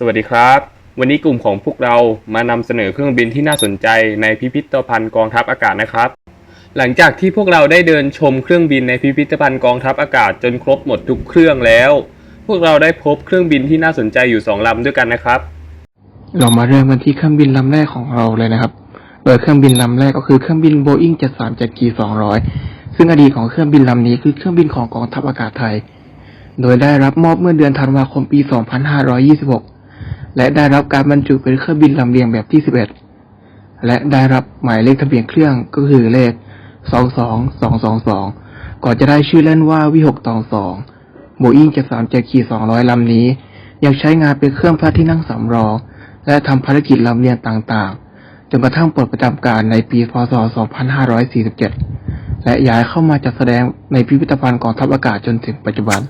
สวัสดีครับ วันนี้กลุ่มของพวกเรามานำเสนอเครื่องบินที่น่าสนใจในพิพิธภัณฑ์กองทัพอากาศนะครับ หลังจากที่พวกเราได้เดินชมเครื่องบินในพิพิธภัณฑ์กองทัพอากาศจนครบหมดทุกเครื่องแล้ว พวกเราได้พบเครื่องบินที่น่าสนใจอยู่สองลำด้วยกันนะครับ เรามาเริ่มกันที่เครื่องบินลำแรกของเราเลยนะครับ โดยเครื่องบินลำแรกก็คือเครื่องบิน Boeing 737 g 200 ซึ่งอดีตของเครื่องบินลำนี้คือเครื่องบินของกองทัพอากาศไทย โดยได้รับมอบเมื่อเดือนธันวาคมปี 2526 และได้รับการบรรจุเป็นเครื่องบินลำเลียงแบบที่ 11 และได้รับหมายเลขทะเบียนเครื่องก็คือเลข 22222 ก่อนจะได้ชื่อเล่นว่าวิหกตองสอง Boeing 737 g 200 ลำนี้ ยังใช้งานเป็นเครื่องพระที่นั่งสำรอง และทำภารกิจลำเลียงต่างๆ จนกระทั่งปลดประจำการในปีพศ 2547 และย้ายเข้ามาจัดแสดงในพิพิธภัณฑ์กองทัพอากาศจนถึงปัจจุบัน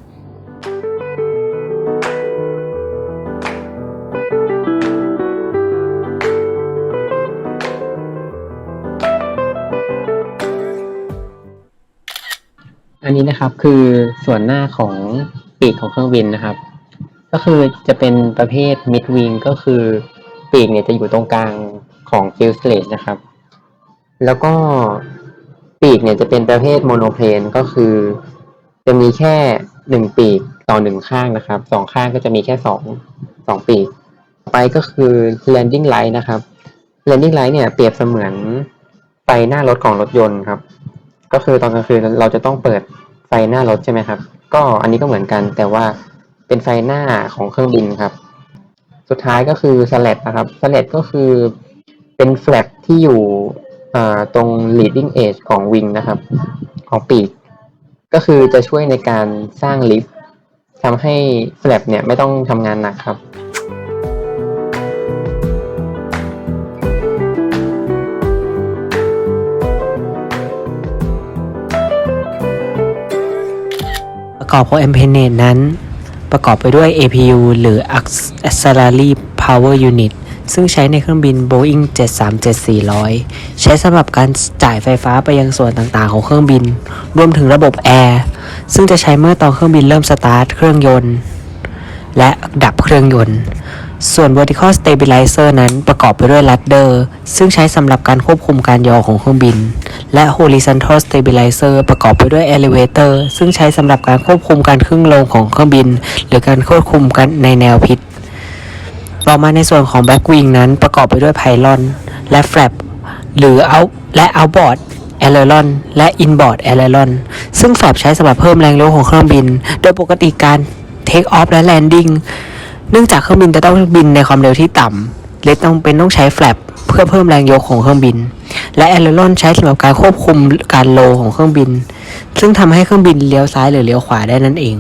อันนี้นะครับคือส่วนหน้าของปีกของเครื่องบินนะครับ ก็คือจะเป็นประเภท mid wing ก็คือปีกเนี่ยจะอยู่ตรงกลางของ fuselage นะครับ แล้วก็ปีกเนี่ยจะเป็นประเภท monoplane ก็คือ จะมีแค่หนึ่งปีกต่อหนึ่งข้างนะครับสองข้างก็จะมีแค่สองสองปีก ไปก็คือ landing light นะครับ landing light เนี่ยเปรียบเสมือนไฟหน้ารถของรถยนต์ครับ ก็คือตอนกลางคืนเราจะต้องเปิดไฟหน้ารถใช่ไหมครับ ก็อันนี้ก็เหมือนกันแต่ว่าเป็นไฟหน้าของเครื่องบินครับ สุดท้ายก็คือสเลดนะครับสเลดก็คือเป็นแฟลปที่อยู่ตรง leading edge ของวิงนะครับ ของปีก ก็คือจะช่วยในการสร้างลิฟต์ทำให้แฟลปเนี่ยไม่ต้องทำงานหนักครับ ประกอบของ m p e n a t e นั้น ประกอบไปด้วย APU หรือ Auxiliary Power Unit ซึ่งใช้ในเครื่องบิน Boeing 737-400 ใช้สำหรับการจ่ายไฟฟ้าไปยังส่วนต่างๆของเครื่องบิน รวมถึงระบบแอร์ ซึ่งจะใช้เมื่อตอนเครื่องบินเริ่มสตาร์ทเครื่องยนต์ และดับเครื่องยนต์ ส่วน vertical stabilizer นั้นประกอบไปด้วย ladder ซึ่งใช้สำหรับการควบคุมการยอของเครื่องบิน และ horizontal stabilizer ประกอบไปด้วย elevator ซึ่งใช้สำหรับการควบคุมการขึ้นลงของเครื่องบิน หรือการควบคุมกันในแนวพิษ ต่อมาในส่วนของ back wing นั้นประกอบไปด้วย pylon และ flap หรือ out และ outboard aileron และ inboard aileron ซึ่ง flap ใช้สำหรับเพิ่มแรงโน้มของเครื่องบิน โดยปกติการ take off และ landing เนื่องจากเครื่องบินจะต้องบินในความเร็วที่ต่ำเลยต้องเป็นต้องใช้แฟลปเพื่อเพิ่มแรงยกของเครื่องบิน และแอ r o รอนใช้สำหรับการควบคุมการโลของเครื่องบิน ซึ่งทำให้เครื่องบินเลี้ยวซ้ายหรือเลี้ยวขวาได้นั่นเอง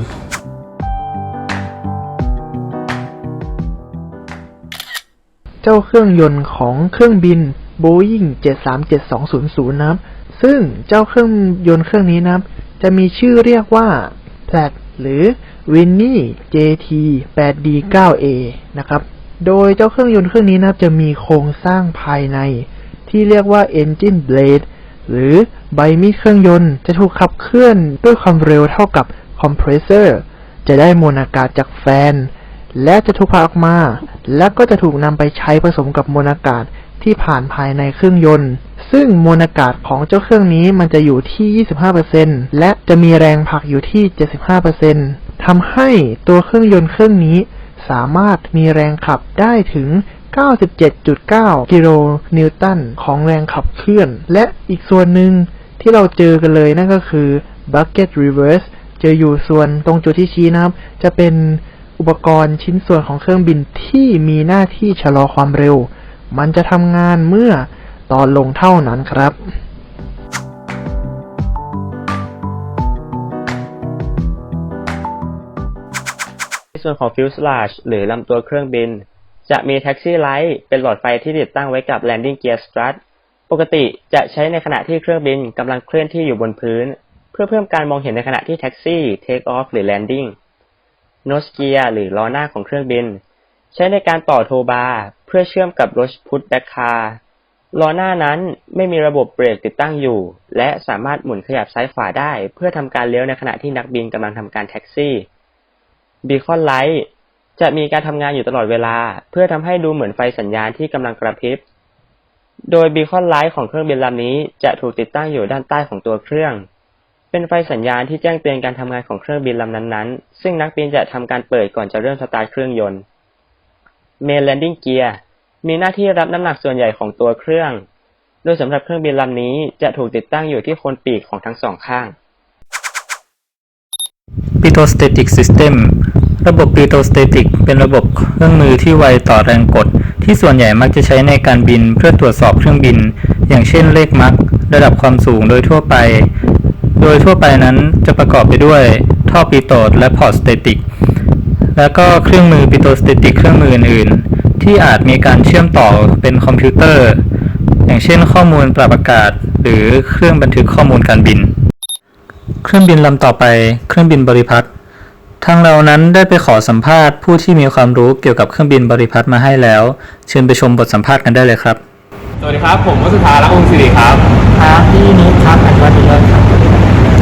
เจ้าเครื่องยนต์ของเครื่องบิน Boeing 737-200 นะครับ ซึ่งเจ้าเครื่องยนต์เครื่องนี้นะครับ จะมีชื่อเรียกว่า Pratt หรือ Winnie JT 8D9A นะครับ โดยเจ้าเครื่องยนต์เครื่องนี้นะครับจะมีโครงสร้างภายในที่เรียกว่า Engine Blade หรือใบมีดเครื่องยนต์จะถูกขับเคลื่อนด้วยความเร็วเท่ากับคอมเพรสเซอร์จะได้มวลอากาศจากแฟน และจะถูกพาออกมา และก็จะถูกนำไปใช้ผสมกับมวลอากาศที่ผ่านภายในเครื่องยนต์ ซึ่งมวลอากาศของเจ้าเครื่องนี้มันจะอยู่ที่ 25%และจะมีแรงผลักอยู่ที่ 75%ทำให้ตัวเครื่องยนต์เครื่องนี้ สามารถมีแรงขับได้ถึง 97.9 กิโลนิวตันของแรงขับเคลื่อน และอีกส่วนหนึ่งที่เราเจอกันเลยนั่นก็คือ bucket reverse จะอยู่ส่วนตรงจุดที่ชี้นะครับ จะเป็นอุปกรณ์ชิ้นส่วนของเครื่องบินที่มีหน้าที่ชะลอความเร็ว มันจะทำงานเมื่อ ตอนลงเท่านั้นครับในส่วนของ fuselage หรือลำตัวเครื่องบิน จะมี taxi light เป็นหลอดไฟที่ติดตั้งไว้กับ landing gear strut ปกติจะใช้ในขณะที่เครื่องบินกำลังเคลื่อนที่อยู่บนพื้น เพื่อเพิ่มการมองเห็นในขณะที่แท็กซี่ take off หรือ landing nose gear หรือล้อหน้าของเครื่องบิน ใช้ในการต่อโทบาร์เพื่อเชื่อมกับรถพุทแบ็คคาร์ ล้อหน้านั้นไม่มีระบบเบรกติดตั้งอยู่ และสามารถหมุนขยับซ้ายขวาได้ เพื่อทำการเลี้ยวในขณะที่นักบินกำลังทำการแท็กซี่บีคอนไลท์จะมีการทำงานอยู่ตลอดเวลา เพื่อทำให้ดูเหมือนไฟสัญญาณที่กำลังกระพริบ โดยบีคอนไลท์ของเครื่องบินลำนี้จะถูกติดตั้งอยู่ด้านใต้ของตัวเครื่อง เป็นไฟสัญญาณที่แจ้งเตือนการทำงานของเครื่องบินลำนั้นๆ ซึ่งนักบินจะทำการเปิดก่อนจะเริ่มสตาร์ทเครื่องยนต์ Main Landing Gear มีหน้าที่รับน้ำหนักส่วนใหญ่ของตัวเครื่อง โดยสำหรับเครื่องบินลำนี้จะถูกติดตั้งอยู่ที่โคนปีกของทั้งสองข้าง Pitot-static System ระบบ Pitot-static เป็นระบบเครื่องมือที่ไวต่อแรงกด ที่ส่วนใหญ่มักจะใช้ในการบินเพื่อตรวจสอบเครื่องบิน อย่างเช่นเลขมักระดับความสูงโดยทั่วไป โดยทั่วไปนั้นจะประกอบไปด้วยท่อปิโตดและพอร์ตสเตติก แล้วก็เครื่องมือปิโตสเตติกเครื่องมืออื่น ที่อาจมีการเชื่อมต่อเป็นคอมพิวเตอร์ อย่างเช่นข้อมูลปรับอากาศ หรือเครื่องบันทึกข้อมูลการบิน เครื่องบินลำต่อไป เครื่องบินบริพัตรทางเรานั้นได้ไปขอสัมภาษณ์ผู้ที่มีความรู้เกี่ยวกับเครื่องบินบริพัตรมาให้แล้ว เชิญไปชมบทสัมภาษณ์กันได้เลยครับ สวัสดีครับ ผมวัสุธารักวงศ์สิริครับครับพี่นิดครับอันวัตเลิศครับ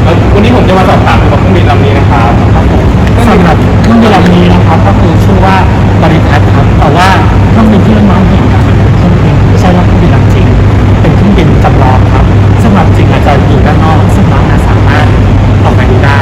แล้ววันนี้ผมจะมาสอบถามเกี่ยวกับเครื่องบินลำนี้นะครับสำหรับเครื่องบินลำนี้นะครับก็คือชื่อว่าบริพัตรครับ แต่ว่าเครื่องบินที่น้องเห็นครับเป็นเครื่องบินไม่ใช่ว่าเครื่องบินลำจริง เป็นเครื่องบินจำลองครับสำหรับจริงอาจจะอยู่ด้านนอกซึ่งน้องน่าสามารถออกไปดูได้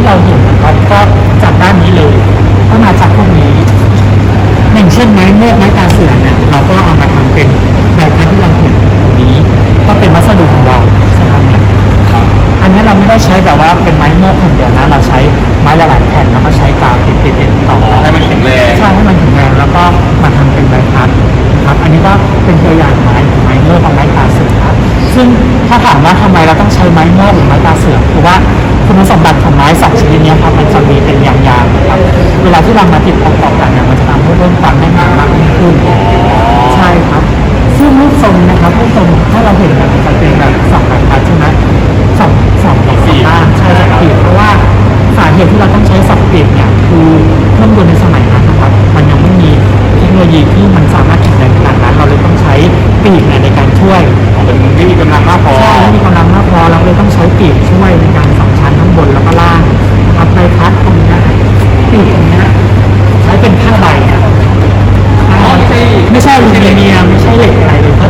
ที่เราเห็นนะครับก็จากด้านนี้เลย ก็มาจากพวกนี้อย่างเช่นไม้เมฆไม้ตาเสือเนี่ยเราก็เอามาทำเป็นแบบที่เราเห็นตรงนี้ ก็เป็นวัสดุของเราใช่ไหมครับอันนี้เราไม่ได้ใช้แบบว่าเป็นไม้เมฆแผ่นเดียวนะเราใช้ไม้หลายๆแผ่นแล้วก็ใช้กาวติดติดติดต่อให้มันแข็งแรงใช่ให้มันแข็งแรงแล้วก็มาทำเป็นใบพัดนะครับ อันนี้ก็เป็นตัวอย่างไม้ไม้เมฆกับไม้ตาเสือครับ ซึ่งถ้าถามว่าทำไมเราต้องใช้ไม้เมฆหรือไม้ตาเสือคือว่าคุณสมบัติของไม้สองชนิดนี้ครับมันจะมีเป็นยางๆนะครับเวลาที่เรามาติดประกอบกันเนี่ยมันจะทำให้เพิ่มความแน่นหนามากยิ่งขึ้นใช่ครับ ซึ่งรูปทรงนะครับรูปทรงถ้าเราเห็นแบบจะเป็นแบบสองใบพัดใช่ไหมสองสองสองด้านใช่สองปีกเพราะว่าสาเหตุที่เราต้องใช้สองปีกเนี่ยคือเครื่องยนต์ในสมัยนั้นนะครับ มันยังไม่มีเทคโนโลยีที่มันสามารถแข็งแรงขนาดนั้นเราเลยต้องใช้ ปีกเนี่ยในการช่วยเป็นไม่มีกำลังมากพอใช่ไม่มีกำลังมากพอเราเลยต้องใช้ปีกช่วยในการสองชั้นทั้งบนแล้วก็ล่างนะครับใบพัดตรงเนี้ยปีกตรงเนี้ยใช้เป็นผ้าใบอะไม่ใช่อลูมิเนียมไม่ใช่เหล็กอะไรเลยเพรา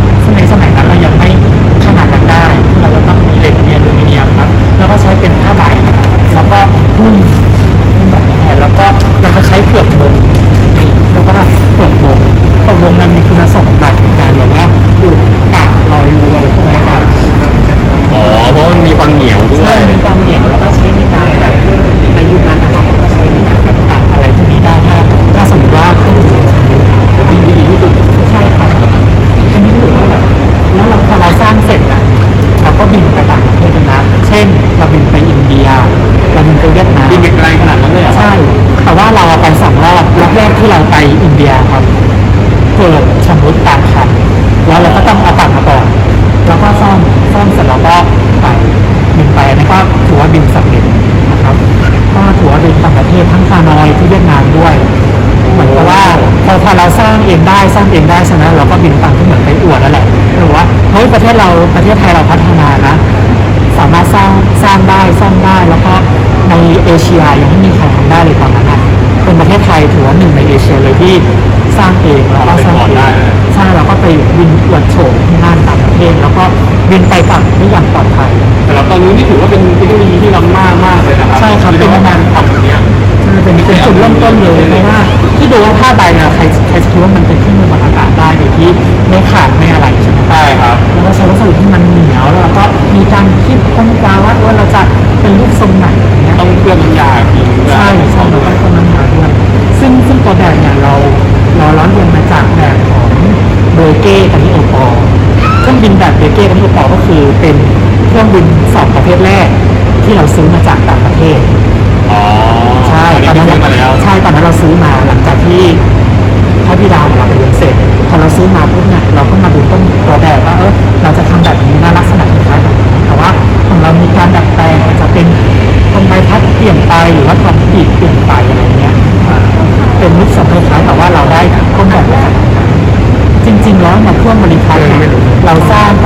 ได้สร้างเองได้ฉะนั้นเราก็บินตามที่เหมือนไปอวดนั่นแหละหรือว่าเฮ้ยประเทศเราประเทศไทยเราพัฒนานะ สามารถสร้างสร้างได้ซ่อมได้แล้วก็ในเอเชียยังไม่มีใครทำได้เลยตอนนั้นนะเป็นประเทศไทยถือว่าหนึ่งในเอเชียเลยที่สร้างเองแล้วก็สร้างเองใช่เราก็ไปบินอวดโฉมที่นั่นต่างประเทศแล้วก็บินไปกลับได้อย่างปลอดภัยแต่เราตอนนี้นี่ถือว่าเป็นเทคโนโลยีที่ล้ำหน้ามากเลยนะครับใช่ครับเป็นงานทำแบบเนี้ยมัน เป็นเป็นจุดเริ่มต้นเลยเพราะว่าที่ดูว่าผ้าใบเนี่ยใครใครจะคิดว่ามันเป็นเครื่องมือวัดอากาศได้โดยที่ไม่ขาดไม่อะไรใช่ไหมใช่ครับ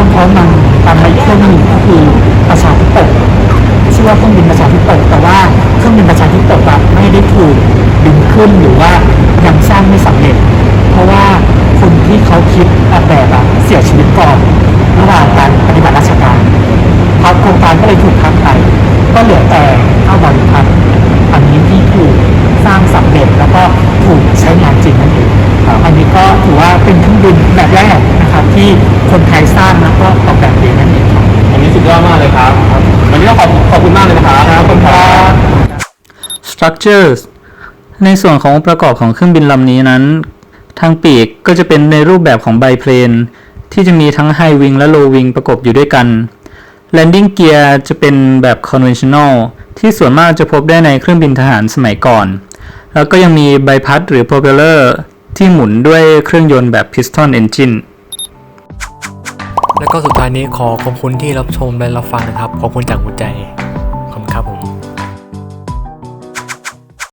สร้างพร้อมๆมันตามในเครื่องหนึ่งก็คือประชาธิปไตยชื่อว่าเครื่องบินประชาธิปไตยแต่ว่าเครื่องบินประชาธิปไตยอะไม่ได้ถูกบินขึ้นหรือว่ายังสร้างไม่สำเร็จ เพราะว่าคนที่เขาคิดแบบเสียชีวิตก่อนระหว่างการปฏิบัติราชการพอโครงการก็เลยถูกพักไป ก็เหลือแต่เข้าบริพัตอันนี้ที่ถูกสร้างสำเร็จแล้วก็ถูกใช้งานจริงนั่นเองอันนี้ก็ถือว่าเป็นเครื่องบินแบบแรก ที่คนไทยสร้างแล้วก็ออกแบบเองนั่นเองครับอันนี้สุดยอดมากเลยครับ วันนี้ต้องขอบขอบคุณมากเลยนะครับขอบคุณครับ structures ในส่วนขององค์ประกอบของเครื่องบินลำนี้นั้น ทางปีกก็จะเป็นในรูปแบบของไบเพลนที่จะมีทั้ง High Wing และ Low Wing ประกบอยู่ด้วยกัน Landing Gear จะเป็นแบบ conventional ที่ส่วนมากจะพบได้ในเครื่องบินทหารสมัยก่อน แล้วก็ยังมีใบพัดหรือ propeller ที่หมุนด้วยเครื่องยนต์แบบ piston engine แล้วก็สุดท้ายนี้ขอขอบคุณที่รับชมและรับฟังนะครับ ขอบคุณจากหัวใจ